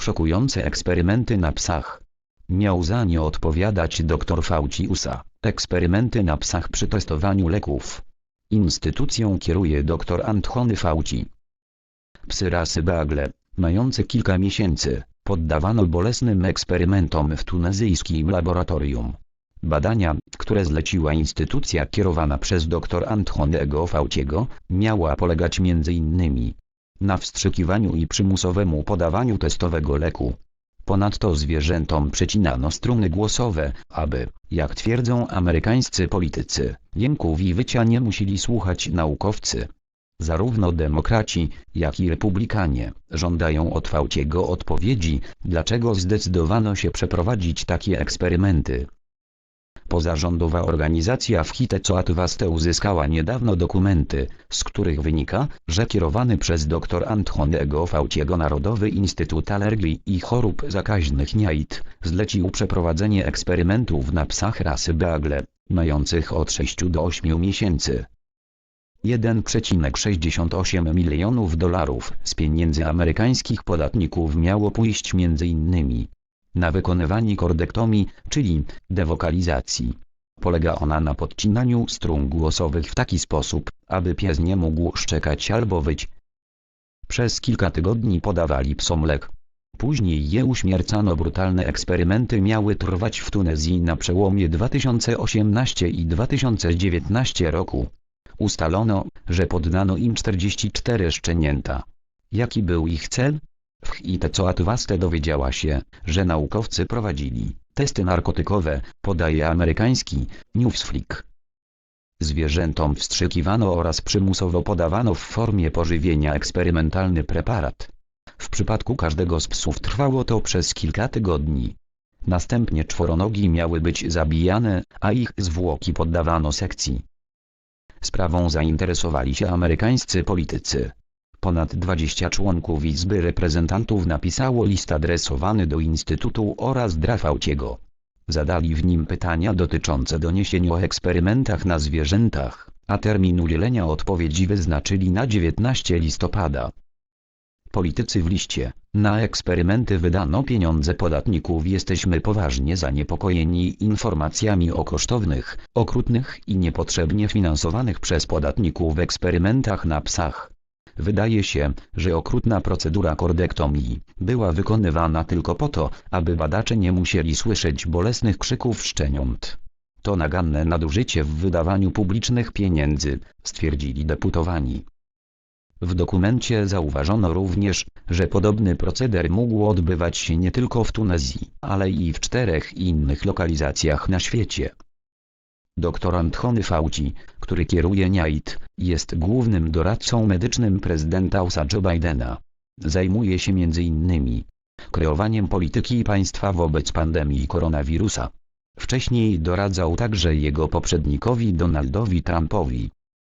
Szokujące eksperymenty na psach. Miał za nie odpowiadać dr Fauci USA. Eksperymenty na psach przy testowaniu leków. Instytucją kieruje dr Anthony Fauci. Psy rasy Beagle, mające kilka miesięcy, poddawano bolesnym eksperymentom w tunezyjskim laboratorium. Badania, które zleciła instytucja kierowana przez dr Antonego Fauciego, miała polegać m.in. na wstrzykiwaniu i przymusowemu podawaniu testowego leku. Ponadto zwierzętom przecinano struny głosowe, aby, jak twierdzą amerykańscy politycy, jęków i wycia nie musieli słuchać naukowcy. Zarówno demokraci, jak i republikanie żądają od Fauciego odpowiedzi, dlaczego zdecydowano się przeprowadzić takie eksperymenty. Pozarządowa organizacja w Hitecoatwaste uzyskała niedawno dokumenty, z których wynika, że kierowany przez dr Antonego Fauciego Narodowy Instytut Alergii i Chorób Zakaźnych NIAID zlecił przeprowadzenie eksperymentów na psach rasy Beagle, mających od 6 do 8 miesięcy. 1,68 milionów dolarów z pieniędzy amerykańskich podatników miało pójść m.in. na wykonywanie kordektomii, czyli dewokalizacji. Polega ona na podcinaniu strun głosowych w taki sposób, aby pies nie mógł szczekać albo wyć. Przez kilka tygodni podawali psom lek. Później je uśmiercano. Brutalne eksperymenty miały trwać w Tunezji na przełomie 2018 i 2019 roku. Ustalono, że poddano im 44 szczenięta. Jaki był ich cel? W Hitecoatwaste dowiedziała się, że naukowcy prowadzili testy narkotykowe, podaje amerykański Newsflick. Zwierzętom wstrzykiwano oraz przymusowo podawano w formie pożywienia eksperymentalny preparat. W przypadku każdego z psów trwało to przez kilka tygodni. Następnie czworonogi miały być zabijane, a ich zwłoki poddawano sekcji. Sprawą zainteresowali się amerykańscy politycy. Ponad 20 członków Izby Reprezentantów napisało list adresowany do Instytutu oraz Drafauciego. Zadali w nim pytania dotyczące doniesień o eksperymentach na zwierzętach, a termin udzielenia odpowiedzi wyznaczyli na 19 listopada. Politycy w liście, na eksperymenty wydano pieniądze podatników jesteśmy poważnie zaniepokojeni informacjami o kosztownych, okrutnych i niepotrzebnie finansowanych przez podatników eksperymentach na psach. Wydaje się, że okrutna procedura kordektomii była wykonywana tylko po to, aby badacze nie musieli słyszeć bolesnych krzyków szczeniąt. To naganne nadużycie w wydawaniu publicznych pieniędzy, stwierdzili deputowani. W dokumencie zauważono również, że podobny proceder mógł odbywać się nie tylko w Tunezji, ale i w czterech innych lokalizacjach na świecie. Dr Anthony Fauci, który kieruje NIAID, jest głównym doradcą medycznym prezydenta USA Joe Bidena. Zajmuje się m.in. kreowaniem polityki państwa wobec pandemii koronawirusa. Wcześniej doradzał także jego poprzednikowi Donaldowi Trumpowi.